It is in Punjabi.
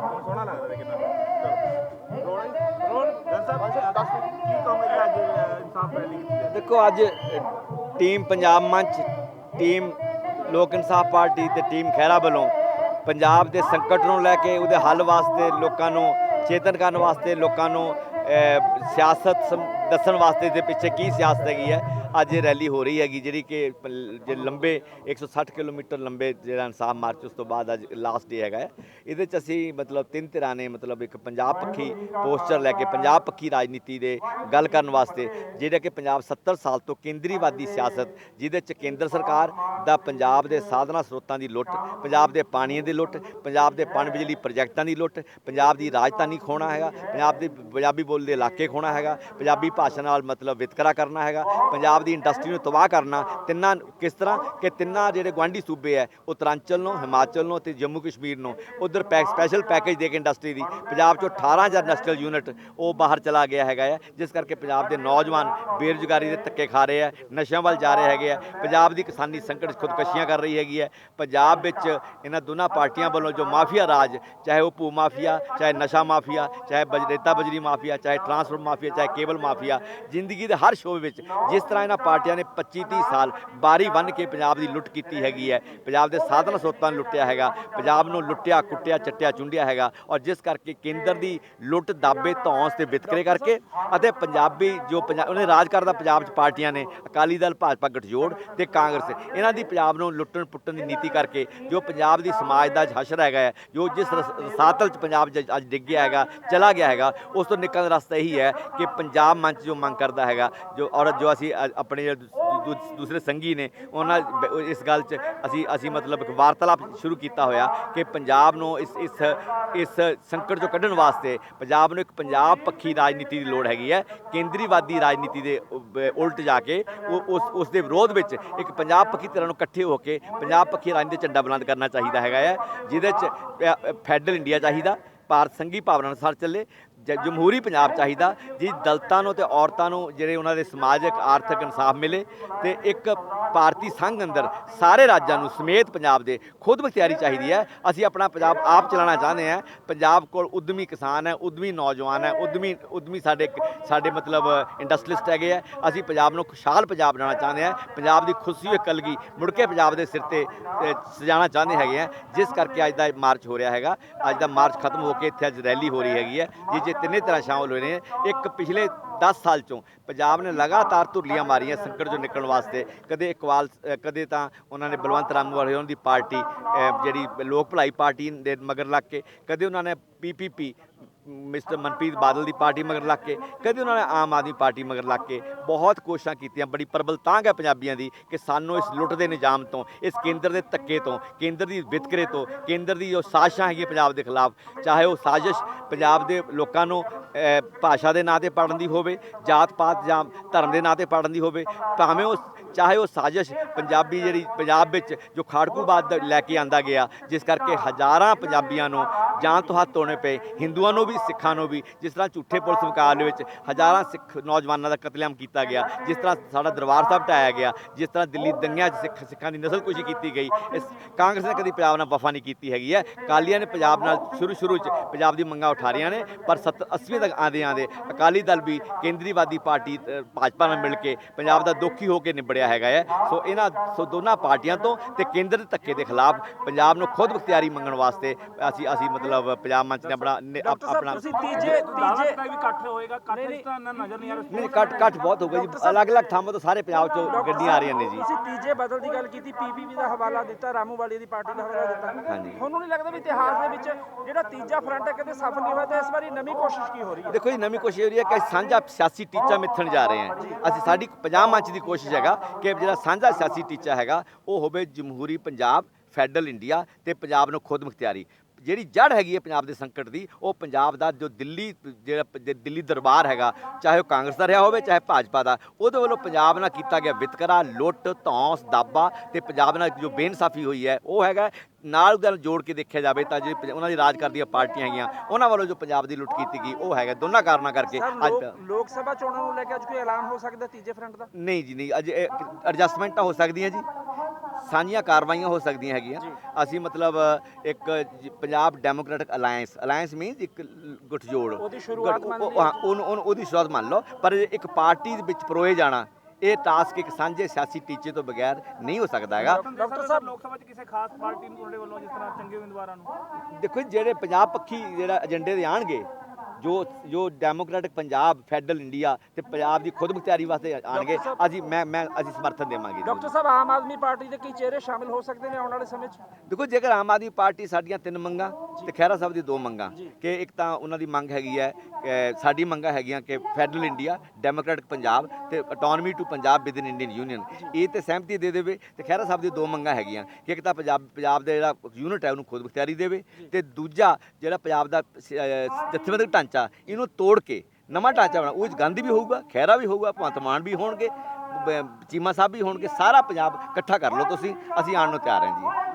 ਸੋਹਣਾ ਲੱਗਦਾ ਕਿੰਨਾ। ਰੋਣ ਰੋਣ ਜਨਤਾ ਦੱਸ ਕੀ ਕਹੋਗੇ ਕਿ ਅੱਜ ਇਨਸਾਫ ਰੈਲੀ ਕੀਤੀ ਹੈ ਦੇਖੋ ਅੱਜ ਟੀਮ ਪੰਜਾਬ ਮੰਚ ਟੀਮ ਲੋਕ ਇਨਸਾਫ ਪਾਰਟੀ ਤੇ ਟੀਮ ਖਹਿਰਾ ਵੱਲੋਂ ਪੰਜਾਬ ਦੇ ਸੰਕਟ ਨੂੰ ਲੈ ਕੇ ਉਹਦੇ ਹੱਲ ਵਾਸਤੇ ਲੋਕਾਂ ਨੂੰ ਚੇਤਨ ਕਰਨ ਵਾਸਤੇ ਲੋਕਾਂ ਨੂੰ ਸਿਆਸਤ ਦੱਸਣ ਵਾਸਤੇ ਦੇ ਪਿੱਛੇ ਕੀ ਸਿਆਸਤ ਹੈਗੀ ਹੈ ਅੱਜ ਇਹ ਰੈਲੀ ਹੋ ਰਹੀ ਹੈਗੀ ਜਿਹੜੀ ਕਿ ਪ- ਜੇ ਲੰਬੇ 160 ਕਿਲੋਮੀਟਰ ਲੰਬੇ ਜਿਹੜਾ ਇਨਸਾਫ ਮਾਰਚ ਉਸ ਤੋਂ ਬਾਅਦ ਅੱਜ ਲਾਸਟ ਡੇ ਹੈਗਾ ਹੈ। ਇਹਦੇ ਚ ਅਸੀਂ ਮਤਲਬ ਤਿੰਨ ਧਿਰਾਂ ਨੇ ਮਤਲਬ ਇੱਕ ਪੰਜਾਬ ਪੱਖੀ ਪੋਸਚਰ ਲੈ ਕੇ ਪੰਜਾਬ ਪੱਖੀ ਰਾਜਨੀਤੀ ਦੇ ਗੱਲ ਕਰਨ ਵਾਸਤੇ ਜਿਹੜਾ ਕਿ ਪੰਜਾਬ 70 ਸਾਲ ਤੋਂ ਕੇਂਦਰੀਵਾਦੀ ਸਿਆਸਤ ਜਿਹਦੇ ਚ ਕੇਂਦਰ ਸਰਕਾਰ ਦਾ ਪੰਜਾਬ ਦੇ ਸਾਧਨਾ ਸਰੋਤਾਂ ਦੀ ਲੁੱਟ, ਪੰਜਾਬ ਦੇ ਪਾਣੀਆਂ ਦੀ ਲੁੱਟ, ਪੰਜਾਬ ਦੇ ਪਣ ਬਿਜਲੀ ਪ੍ਰੋਜੈਕਟਾਂ ਦੀ ਲੁੱਟ, ਪੰਜਾਬ ਦੀ ਰਾਜਧਾਨੀ ਖੋਣਾ ਹੈਗਾ, ਪੰਜਾਬ ਦੇ ਪੰਜਾਬੀ ਬੋਲਦੇ ਇਲਾਕੇ ਖੋਣਾ ਹੈਗਾ, ਪੰਜਾਬੀ ਭਾਸ਼ਾ ਨਾਲ ਮਤਲਬ ਵਿਤਕਰਾ ਕਰਨਾ ਹੈਗਾ, ਪੰਜਾਬ ਦੀ ਇੰਡਸਟਰੀ ਨੂੰ ਤਬਾਹ ਕਰਨਾ, ਤਿੰਨਾਂ ਕਿਸ ਤਰ੍ਹਾਂ ਕਿ ਤਿੰਨਾਂ ਜਿਹੜੇ ਗਵਾਂਢੀ ਸੂਬੇ ਹੈ ਉੱਤਰਾਂਚਲ ਨੂੰ, ਹਿਮਾਚਲ ਨੂੰ ਤੇ ਜੰਮੂ ਕਸ਼ਮੀਰ ਨੂੰ, ਉਧਰ ਪੈਕ ਸਪੈਸ਼ਲ ਪੈਕੇਜ ਦੇ ਕੇ ਇੰਡਸਟਰੀ ਦੀ, ਪੰਜਾਬ ਚੋਂ 18000 ਇੰਡਸਟਰੀਅਲ ਯੂਨਿਟ ਉਹ ਬਾਹਰ ਚਲਾ ਗਿਆ ਹੈਗਾ ਹੈ ਜਿਸ ਕਰਕੇ ਪੰਜਾਬ ਦੇ ਨੌਜਵਾਨ ਬੇਰੁਜ਼ਗਾਰੀ ਦੇ ਧੱਕੇ ਖਾ ਰਹੇ ਆ ਨਸ਼ਿਆਂ ਵੱਲ ਜਾ ਰਹੇ ਹੈਗੇ ਆ ਪੰਜਾਬ ਦੀ ਕਿਸਾਨੀ ਸੰਕਟ ਖੁਦਕਸ਼ੀਆਂ ਕਰ ਰਹੀ ਹੈਗੀ ਹੈ ਪੰਜਾਬ ਵਿੱਚ ਇਹਨਾਂ ਦੋਨਾਂ ਪਾਰਟੀਆਂ ਵੱਲੋਂ ਜੋ ਮਾਫੀਆ ਰਾਜ, ਚਾਹੇ ਉਹ ਭੂ ਮਾਫੀਆ, ਚਾਹੇ ਨਸ਼ਾ ਮਾਫੀਆ, ਚਾਹੇ ਬਜ- ਰੇਤਾ ਬਜਰੀ ਮਾਫੀਆ, ਚਾਹੇ ਟਰਾਂਸਪੋਰਟ ਮਾਫੀਆ, ਚਾਹੇ ਕੇਬਲ ਮਾਫੀਆ ਜ਼ਿੰਦਗੀ ਦੇ ਹਰ ਸ਼ੋਅ ਵਿੱਚ। ਜਿਸ ਤਰ੍ਹਾਂ ਇਹਨਾਂ ਪਾਰਟੀਆਂ ਨੇ 25 30 ਸਾਲ ਬਾਰੀ ਬੰਨ ਕੇ ਪੰਜਾਬ ਦੀ ਲੁੱਟ ਕੀਤੀ ਹੈਗੀ ਹੈ। ਪੰਜਾਬ ਦੇ ਸਾਧਨ ਸੋਤਾਂ ਨੂੰ ਲੁੱਟਿਆ ਹੈਗਾ ਪੰਜਾਬ ਨੂੰ ਲੁੱਟਿਆ ਕੁੱਟਿਆ ਚੱਟਿਆ ਚੁੰਡਿਆ ਹੈਗਾ ਔਰ ਜਿਸ ਕਰਕੇ ਕੇਂਦਰ ਦੀ ਲੁੱਟ ਦਾਬੇ ਧੌਂਸ ਤੇ ਵਿਤਕਰੇ ਕਰਕੇ ਅਤੇ ਪੰਜਾਬੀ ਜੋ ਪੰਜਾਬ ਉਹਨੇ ਰਾਜ ਕਰਦਾ ਪੰਜਾਬ 'ਚ ਪਾਰਟੀਆਂ ਨੇ ਅਕਾਲੀ ਦਲ ਭਾਜਪਾ ਗਠਜੋੜ ਤੇ ਕਾਂਗਰਸ। ਇਹਨਾਂ ਦੀ ਪੰਜਾਬ ਨੂੰ ਲੁੱਟਣ ਪੁੱਟਣ ਦੀ ਨੀਤੀ ਕਰਕੇ ਜੋ ਪੰਜਾਬ ਦੀ ਸਮਾਜ ਦਾ ਹਸ਼ਰ ਹੈਗਾ ਹੈ, ਜੋ ਜਿਸ ਰਸਾਤਲ 'ਚ ਪੰਜਾਬ ਜ- ਅੱਜ ਡਿੱਗਿਆ ਹੈਗਾ ਚਲਾ ਗਿਆ ਹੈਗਾ ਉਸ ਤੋਂ ਨਿਕਲਣ ਦਾ ਰਸਤਾ ਇਹੀ ਹੈ ਕਿ ਪੰਜਾਬ ਮੰਚ ਜੋ ਮੰਗ ਕਰਦਾ ਹੈਗਾ, ਜੋ ਔਰਤ ਜੋ ਅਸੀਂ ਆਪਣੇ ਦੂ- ਦੂਸਰੇ ਸੰਗੀ ਨੇ, ਉਹਨਾਂ ਬ- ਇਸ ਗੱਲ 'ਚ ਅਸੀਂ ਅਸੀਂ ਮਤਲਬ ਇੱਕ ਵਾਰਤਾਲਾਪ ਸ਼ੁਰੂ ਕੀਤਾ ਹੋਇਆ ਕਿ ਪੰਜਾਬ ਨੂੰ ਇਸ ਇਸ ਇਸ ਸੰਕਟ ਚੋਂ ਕੱਢਣ ਵਾਸਤੇ ਪੰਜਾਬ ਨੂੰ ਇੱਕ ਪੰਜਾਬ ਪੱਖੀ ਰਾਜਨੀਤੀ ਦੀ ਲੋੜ ਹੈਗੀ ਹੈ, ਕੇਂਦਰੀਵਾਦੀ ਰਾਜਨੀਤੀ ਦੇ ਉਲਟ ਜਾ ਕੇ ਉਹ ਉਸ ਉਸ ਦੇ ਵਿਰੋਧ ਵਿੱਚ ਇੱਕ ਪੰਜਾਬ ਪੱਖੀ ਤਰ੍ਹਾਂ ਨੂੰ ਇਕੱਠੇ ਹੋ ਕੇ ਪੰਜਾਬ ਪੱਖੀ ਰਾਜਨੀਤੀ ਝੰਡਾ ਬੁਲੰਦ ਕਰਨਾ ਚਾਹੀਦਾ ਹੈਗਾ ਹੈ, ਜਿਹਦੇ 'ਚ ਫੈਡਰਲ ਇੰਡੀਆ ਚਾਹੀਦਾ, ਭਾਰਤ ਸੰਘੀ ਭਾਵਨਾ ਅਨੁਸਾਰ ਚੱਲੇ ਜ- ਜਮਹੂਰੀ ਪੰਜਾਬ ਚਾਹੀਦਾ ਜੀ ਦਲਤਾਂ ਨੂੰ ਤੇ ਔਰਤਾਂ ਨੂੰ ਜਿਹੜੇ ਉਹਨਾਂ ਦੇ ਸਮਾਜਿਕ ਆਰਥਿਕ ਇਨਸਾਫ ਮਿਲੇ ਤੇ ਇੱਕ ਭਾਰਤੀ ਸੰਘ ਅੰਦਰ ਸਾਰੇ ਰਾਜਾਂ ਨੂੰ ਸਮੇਤ ਪੰਜਾਬ ਦੇ ਖੁਦ ਮੁਖਤਿਆਰੀ ਚਾਹੀਦੀ ਹੈ। ਅਸੀਂ ਆਪਣਾ ਪੰਜਾਬ ਆਪ ਚਲਾਉਣਾ ਚਾਹੁੰਦੇ ਹਾਂ। ਪੰਜਾਬ ਕੋਲ ਉਦਮੀ ਕਿਸਾਨ ਹੈ ਉਦਮੀ ਨੌਜਵਾਨ ਹੈ ਉਦਮੀ ਉਦਮੀ ਸਾਡੇ ਸਾਡੇ ਮਤਲਬ ਇੰਡਸਟਰੀਲਿਸਟ ਹੈਗੇ ਆ। ਅਸੀਂ ਪੰਜਾਬ ਨੂੰ ਖੁਸ਼ਹਾਲ ਪੰਜਾਬ ਬਣਾਉਣਾ ਚਾਹੁੰਦੇ ਹਾਂ। ਪੰਜਾਬ ਦੀ ਖੁਸ਼ੀ ਹੋਈ ਕਲਗੀ ਮੁੜ ਕੇ ਪੰਜਾਬ ਦੇ ਸਿਰ ਤੇ ਅ, ਸਜਾਉਣਾ ਚਾਹੁੰਦੇ ਹੈਗੇ ਆ। ਜਿਸ ਕਰਕੇ ਅੱਜ ਦਾ ਇਹ ਮਾਰਚ ਹੋ ਰਿਹਾ ਹੈਗਾ। ਅੱਜ ਦਾ ਮਾਰਚ ਖਤਮ ਹੋ ਕੇ ਇੱਥੇ ਅੱਜ ਰੈਲੀ ਹੋ ਰਹੀ ਹੈਗੀ ਹੈ। ਜਿਸ 'ਚ ਤਿੰਨੇ ਤਰ੍ਹਾਂ ਸ਼ਾਮਲ ਹੋਏ ਨੇ। ਇੱਕ ਪਿਛਲੇ 10 ਸਾਲ ਚੋਂ ਪੰਜਾਬ ਨੇ ਲਗਾਤਾਰ ਧੁਰਲੀਆਂ ਮਾਰੀਆਂ ਸੰਕਟ ਚੋਂ ਨਿਕਲਣ ਵਾਸਤੇ। ਕਦੇ ਇਕਵਾਲ ਕਦੇ ਤਾਂ ਉਹਨਾਂ ਨੇ ਬਲਵੰਤ ਰਾਮ ਵਾਲੇ ਉਹਨਾਂ ਦੀ ਪਾਰਟੀ ਜਿਹੜੀ ਲੋਕ ਭਲਾਈ ਪਾਰਟੀ ਦੇ ਮਗਰ ਲੱਗ ਕੇ, ਕਦੇ ਉਹਨਾਂ ਨੇ ਪੀਪੀਪੀ ਮਿਸਟਰ ਮਨਪ੍ਰੀਤ ਬਾਦਲ ਦੀ ਪਾਰਟੀ ਮਗਰ ਲੱਗ ਕੇ, ਕਦੇ ਉਹਨਾਂ ਨੇ ਆਮ ਆਦਮੀ ਪਾਰਟੀ ਮਗਰ ਲੱਗ ਕੇ ਬਹੁਤ ਕੋਸ਼ਿਸ਼ਾਂ ਕੀਤੀਆਂ, ਬੜੀ ਪ੍ਰਬਲ ਤਾਂਗ ਹੈ ਪੰਜਾਬੀਆਂ ਦੀ ਕਿ ਸਾਨੂੰ ਇਸ ਲੁੱਟ ਦੇ ਨਿਜ਼ਾਮ ਤੋਂ, ਇਸ ਕੇਂਦਰ ਦੇ ਧੱਕੇ ਤੋਂ, ਕੇਂਦਰ ਦੀ ਵਿਤਕਰੇ ਤੋਂ, ਕੇਂਦਰ ਦੀ ਜੋ ਸਾਜ਼ਿਸ਼ਾਂ ਹੈਗੀਆਂ ਪੰਜਾਬ ਦੇ ਖਿਲਾਫ, ਚਾਹੇ ਉਹ ਸਾਜ਼ਿਸ਼ ਪੰਜਾਬ ਦੇ ਲੋਕਾਂ ਨੂੰ ਭਾਸ਼ਾ ਦੇ ਨਾਂ ਤੇ ਪੜਨ ਦੀ ਹੋਵੇ ਜਾਤ ਪਾਤ ਜਾਂ ਧਰਮ ਦੇ ਨਾਂ ਤੇ ਪੜਨ ਦੀ ਹੋਵੇ, ਭਾਵੇਂ ਉਹ ਚਾਹੇ ਉਹ ਸਾਜ਼ਿਸ਼ ਪੰਜਾਬੀ ਜਿਹੜੀ ਪੰਜਾਬ ਵਿੱਚ ਜੋ ਖਾੜਕੂਬਾਦ ਦਾ ਲੈ ਕੇ ਆਂਦਾ ਗਿਆ, ਜਿਸ ਕਰਕੇ ਹਜ਼ਾਰਾਂ ਪੰਜਾਬੀਆਂ ਨੂੰ ਜਾਨ ਤੋਂ ਹੱਥ ਧੋਣੇ ਪਏ, ਹਿੰਦੂਆਂ ਨੂੰ ਵੀ, ਸਿੱਖਾਂ ਨੂੰ ਵੀ, ਜਿਸ ਤਰ੍ਹਾਂ ਝੂਠੇ ਪੁਲਿਸ ਮੁਕਾਬਲੇ ਵਿੱਚ ਹਜ਼ਾਰਾਂ ਸਿੱਖ ਨੌਜਵਾਨਾਂ ਦਾ ਕਤਲੇਆਮ ਕੀਤਾ ਗਿਆ, ਜਿਸ ਤਰ੍ਹਾਂ ਸਾਡਾ ਦਰਬਾਰ ਸਾਹਿਬ ਢਾਇਆ ਗਿਆ, ਜਿਸ ਤਰ੍ਹਾਂ ਦਿੱਲੀ ਦੰਗਿਆਂ 'ਚ ਸਿੱਖ, ਸਿੱਖਾਂ ਦੀ ਨਸਲਕੁਸ਼ੀ ਕੀਤੀ ਗਈ, ਇਸ ਕਾਂਗਰਸ ਨੇ ਕਦੀ ਪੰਜਾਬ ਨਾਲ ਵਫਾ ਨਹੀਂ ਕੀਤੀ ਹੈਗੀ ਹੈ। ਕਾਲੀਆਂ ਨੇ ਪੰਜਾਬ ਨਾਲ ਸ਼ੁਰੂ ਸ਼ੁਰੂ 'ਚ ਪੰਜਾਬ ਦੀ ਮੰਗਾਂ ਉਠਾ ਰਹੀਆਂ ਨੇ, ਪਰ 70 80 ਤੱਕ ਆਂਦੇ ਆਂਦੇ ਅਕਾਲੀ ਦਲ ਵੀ ਕੇਂਦਰੀਵਾਦੀ ਪਾਰਟੀ ਭਾਜਪਾ ਨਾਲ ਮਿਲ ਕੇ ਪੰਜਾਬ ਦਾ ਦੁਖੀ ਹੋ ਕੇ ਨਿਬੜਿਆ ਹੈਗਾ ਹੈ। ਸੋ ਇਹਨਾਂ, ਸੋ ਦੋਨਾਂ ਪਾਰਟੀਆਂ ਤੋਂ ਤੇ ਕੇਂਦਰ ਦੇ ਧੱਕੇ ਦੇ ਖਿਲਾਫ ਪੰਜਾਬ ਨੂੰ ਖੁਦ ਮੁਖਤਿਆਰੀ ਮੰਗਣ ਵਾਸਤੇ ਅਸੀਂ ਅਸੀਂ ਮਤਲਬ ਪੰਜਾਬ ਮੰਚ ਨੇ ਆਪਣਾ ਨੇ- ਆਪ- ਆਪਣਾ ਤੁਸੀਂ ਤੀਜੇ ਤੀਜੇ ਵੀ ਇਕੱਠ ਹੋਏਗਾ ਇਕੱਠ ਇਸ ਤਰ੍ਹਾਂ ਨਾ ਨਜ਼ਰ ਨਹੀਂ ਆ ਰਿਹਾ। ਨਹੀਂ ਕੱਟ ਕੱਟ ਬਹੁਤ ਹੋ ਗਿਆ ਜੀ। ਅਲੱਗ-ਅਲੱਗ ਥਾਵਾਂ ਤੋਂ ਸਾਰੇ ਪੰਜਾਬ ਚੋਂ ਗੱਡੀਆਂ ਆ ਰਹੀਆਂ ਨੇ ਜੀ। ਤੁਸੀਂ ਤੀਜੇ ਬਦਲ ਦੀ ਗੱਲ ਕੀਤੀ ਪੀਪੀਪੀ ਦਾ ਹਵਾਲਾ ਦਿੱਤਾ ਰਾਮੂ ਵਾਲੀ ਦੀ ਪਾਰਟੀ ਦਾ ਹਵਾਲਾ ਦਿੱਤਾ। ਹਾਂਜੀ। ਤੁਹਾਨੂੰ ਨਹੀਂ ਲੱਗਦਾ ਵੀ ਇਤਿਹਾਸ ਦੇ ਵਿੱਚ ਜਿਹੜਾ ਤੀਜਾ ਫਰੰਟ ਹੈ ਕਿਤੇ ਸਫਲ ਨਹੀਂ ਹੋਇਆ ਤੇ ਇਸ ਵਾਰੀ ਨਵੀਂ ਕੋਸ਼ਿਸ਼ ਕੀ ਹੋ ਰਹੀ ਹੈ? ਦੇਖੋ ਜੀ ਨਵੀਂ ਕੋਸ਼ਿਸ਼ ਇਹ ਰਹੀ ਹੈ ਕਿ ਅਸੀਂ ਸਾਂਝਾ ਸਿਆਸੀ ਟੀਚਾ ਮਿੱਥਣ ਜਾ ਰਹੇ ਹਾਂ। ਅਸੀਂ ਸਾਡੀ ਪੰਜਾਬ ਮੰਚ ਦੀ ਕੋਸ਼ਿਸ਼ ਹੈਗਾ ਕਿ ਜਿਹੜਾ ਸਾਂਝਾ ਸਿਆਸੀ ਟੀਚਾ ਹੈਗਾ ਉਹ ਹੋਵੇ ਜਮਹੂਰੀ ਪੰਜਾਬ ਫੈਡਰਲ ਇੰਡੀਆ ਤੇ ਪੰਜਾਬ ਨੂੰ ਖੁਦ ਮੁਖਤਿਆਰੀ। ਜਿਹੜੀ ਜੜ ਹੈਗੀ ਹੈ ਪੰਜਾਬ ਦੇ ਸੰਕਟ ਦੀ ਉਹ ਪੰਜਾਬ ਦਾ ਜੋ ਦਿੱਲੀ ਜਿਹੜਾ ਪ- ਦਿੱਲੀ ਦਰਬਾਰ ਹੈਗਾ ਚਾਹੇ ਉਹ ਕਾਂਗਰਸ ਦਾ ਰਿਹਾ ਹੋਵੇ ਚਾਹੇ ਭਾਜਪਾ ਦਾ ਉਹਦੇ ਵੱਲੋਂ ਪੰਜਾਬ ਨਾਲ ਕੀਤਾ ਗਿਆ ਵਿਤਕਰਾ ਲੁੱਟ ਧੌਂਸ ਦਾਬਾ ਤੇ ਪੰਜਾਬ ਨਾਲ ਜੋ ਬੇਇਨਸਾਫੀ ਹੋਈ ਹੈ ਉਹ ਹੈਗਾ ਨਾਲ ਨਾਲ ਜੋੜ ਕੇ ਦੇਖਿਆ ਜਾਵੇ ਤਾਂ ਜਿਹੜੀ ਪੰਜ- ਉਹਨਾਂ ਦੀ ਰਾਜ ਕਰਦੀਆਂ ਪਾਰਟੀਆਂ ਹੈਗੀਆਂ ਉਹਨਾਂ ਵੱਲੋਂ ਜੋ ਪੰਜਾਬ ਦੀ ਲੁੱਟ ਕੀਤੀ ਗਈ ਉਹ ਹੈਗਾ ਦੋਨਾਂ ਕਾਰਨਾਂ ਕਰਕੇ ਸਰ ਅੱਜ ਲੋਕ ਲੋਕ ਸਭਾ ਚੋਣਾਂ ਨੂੰ ਲੈ ਕੇ ਅੱਜ ਕੋਈ ਐਲਾਨ ਹੋ ਸਕਦਾ ਤੀਜੇ ਫਰੰਟ ਦਾ? ਨਹੀਂ ਜੀ ਨਹੀਂ ਅੱਜ ਐਡਜਸਟਮੈਂਟਾਂ ਹੋ ਸਕਦੀਆਂ ਜੀ। ਸਾਂਝੀਆਂ ਕਾਰਵਾਈਆਂ ਹੋ ਸਕਦੀਆਂ ਹੈਗੀਆਂ। ਅਸੀਂ ਮਤਲਬ ਇੱਕ ਜ- Punjab democratic alliance alliance means ਇੱਕ ਗੁੱਠਜੋੜ। ਉਹਦੀ ਸ਼ੁਰੂਆਤ ਗੁੱਟ- ਮੰਨ ਉਹਨੂੰ ਉਹਨੂੰ- ਉਹਦੀ ਸ਼ੁਰੂਆਤ ਮੰਨ ਲਓ। ਪਰ ਇੱਕ ਪਾਰਟੀ ਦੇ ਵਿੱਚ ਪਰੋਏ ਜਾਣਾ ਇਹ ਟਾਸਕ ਇੱਕ ਸਾਂਝੇ ਸਿਆਸੀ ਟੀਚੇ ਤੋਂ ਬਗੈਰ ਨਹੀਂ ਹੋ ਸਕਦਾ ਹੈਗਾ। ਡਾਕਟਰ ਸਾਹਿਬ ਲੋਕ ਸਭਾ 'ਚ ਕਿਸੇ ਖਾਸ ਪਾਰਟੀ ਨੂੰ ਤੁਹਾਡੇ ਵੱਲੋਂ ਜਿਸ ਤਰ੍ਹਾਂ ਚੰਗੇ ਉਮੀਦਵਾਰਾਂ ਨੂੰ? ਦੇਖੋ ਜੀ, ਜਿਹੜੇ ਪੰਜਾਬ ਪੱਖੀ ਜਿਹੜਾ ਏਜੰਡੇ ਦੇ ਆਣਗੇ ਜੋ ਜੋ ਡੈਮੋਕ੍ਰੈਟਿਕ ਪੰਜਾਬ ਫੈਡਰਲ ਇੰਡੀਆ ਤੇ ਪੰਜਾਬ ਦੀ ਖੁਦ ਮੁਖਤਿਆਰੀ ਵਾਸਤੇ ਆਣਗੇ ਅਸੀਂ ਮੈਂ ਮੈਂ ਅਸੀਂ ਸਮਰਥਨ ਦੇਵਾਂਗੇ। ਡਾਕਟਰ ਸਾਹਿਬ ਆਮ ਆਦਮੀ ਪਾਰਟੀ ਦੇ ਕੀ ਚਿਹਰੇ ਸ਼ਾਮਿਲ ਹੋ ਸਕਦੇ ਨੇ ਆਉਣ ਵਾਲੇ ਸਮੇਂ 'ਚ? ਦੇਖੋ ਜੇਕਰ ਆਮ ਆਦਮੀ ਪਾਰਟੀ ਸਾਡੀਆਂ ਤਿੰਨ ਮੰਗਾਂ ਤੇ ਖਹਿਰਾ ਸਾਹਿਬ ਦੀ ਦੋ ਮੰਗਾਂ ਕਿ ਇੱਕ ਤਾਂ ਉਹਨਾਂ ਦੀ ਮੰਗ ਹੈਗੀ ਹੈ ਸਾਡੀ ਮੰਗਾਂ ਹੈਗੀਆਂ ਕਿ ਫੈਡਰਲ ਇੰਡੀਆ ਡੈਮੋਕ੍ਰੈਟਿਕ ਪੰਜਾਬ ਤੇ autonomy to Punjab within Indian union ਇਹ ਤੇ ਸਹਿਮਤੀ ਦੇ ਦੇਵੇ ਤੇ ਖਹਿਰਾ ਸਾਹਿਬ ਦੀ ਦੋ ਮੰਗਾਂ ਹੈਗੀਆਂ ਕਿ ਇੱਕ ਤਾਂ ਪੰਜਾਬ ਪੰਜਾਬ ਦਾ ਜਿਹੜਾ ਯੂਨਿਟ ਹੈ ਉਹਨੂੰ ਖੁਦ ਮੁਖਤਿਆਰੀ ਦੇਵੇ ਤੇ ਦੂਜਾ ਜਿਹੜਾ ਪੰਜਾਬ ਦਾ ਜਥੇਬੰਦਕ ਢਾਂਚਾ ਢਾਂਚਾ ਇਹਨੂੰ ਤੋੜ ਕੇ, ਨਵਾਂ ਢਾਂਚਾ ਬਣਾ, ਉਹ 'ਚ ਗਾਂਧੀ ਵੀ ਹੋਊਗਾ, ਖਹਿਰਾ ਵੀ ਹੋਊਗਾ, ਭਗਵੰਤ ਮਾਨ ਵੀ ਹੋਣਗੇ ਚੀਮਾ ਸਾਹਿਬ ਵੀ ਹੋਣਗੇ, ਸਾਰਾ ਪੰਜਾਬ ਇਕੱਠਾ ਕਰ ਲਓ ਤੁਸੀਂ, ਅਸੀਂ ਆਉਣ ਨੂੰ ਤਿਆਰ ਹਾਂ ਜੀ।